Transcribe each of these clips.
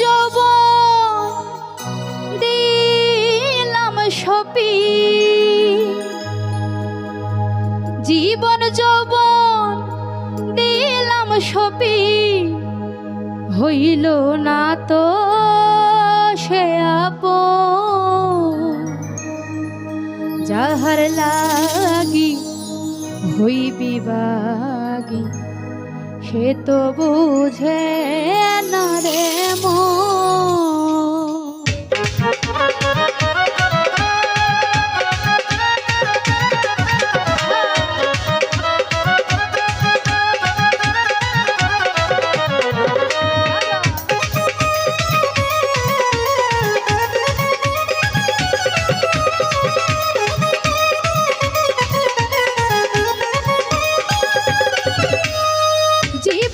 যব দিলাম সপি। জীবন যৌবন দিলাম সপি। হইল না তো সে আপন। যাহার লাগি হই বিবাগী সে তো বুঝে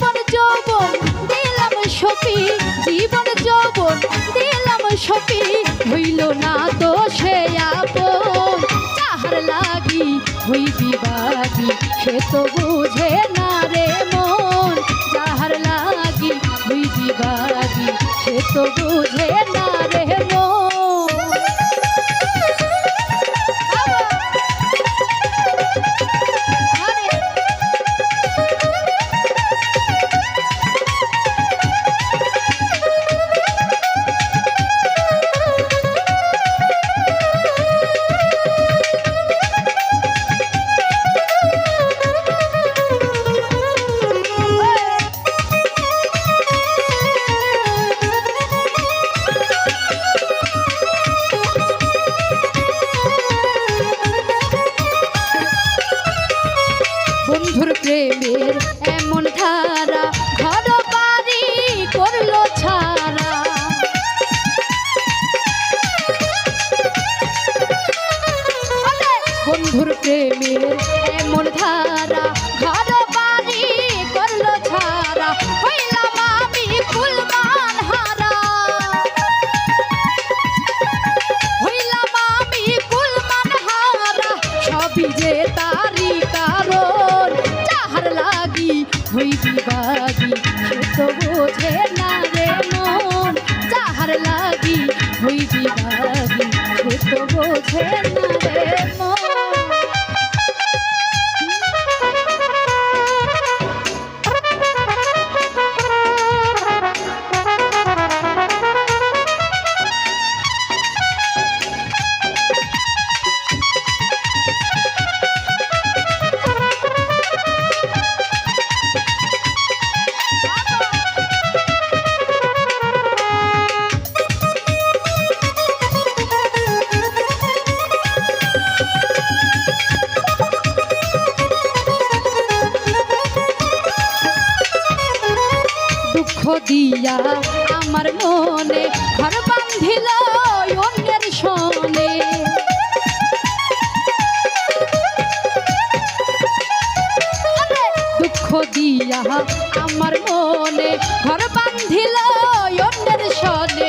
জীবন যৌবন, দিলাম সপি জীবন যৌবন, দিলাম সপি হইল না তো সে আপন। তাহার লাগি হই বাগি সে তো বুঝে না রে মন। তাহার লাগি হই বাগি সে তো বুঝে না বন্ধুর প্রেমের এমন ধারা ঘর বাড়ি করল ছাড়া। বন্ধুর প্রেমের এমন ধারা ঘর না রে মন যাহার লাগি হইবি তো বোঝে না রে। আমার মনে ঘর বান্ধিল অন্যের সনে। দুঃখ দিয়া আমার মনে ঘর বান্ধিল অন্যের সনে।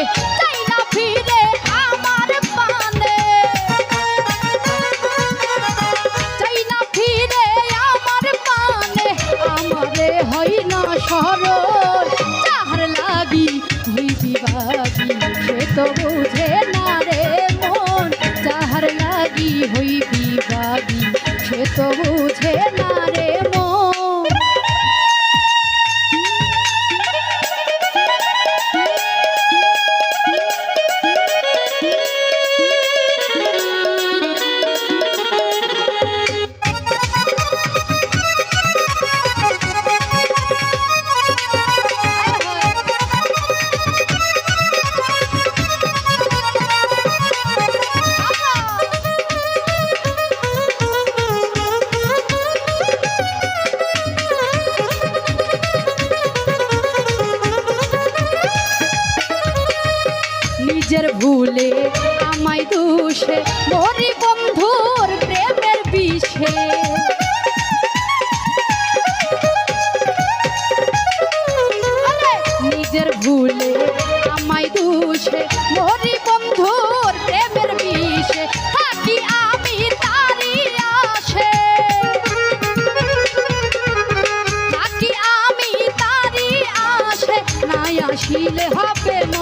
দোষে, মরি বন্ধুর প্রেমের বিষে। নিজের ভুলে আমায় দোষে, মরি বন্ধুর প্রেমের বিষে। থাকি আমি তারি আসে। থাকি আমি তারি আসে, নাই আসিলে হবে না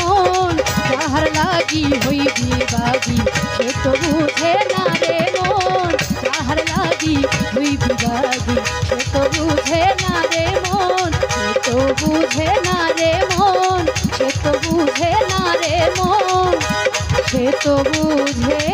লাগি হইবি বাগি সে তো বুঝে না রে মন তাহার লাগি হইবি বাগি সে তো বুঝে না রে মন, সে তো বুঝে না রে মন, সে তো বুঝে না রে মন, সে তো বুঝে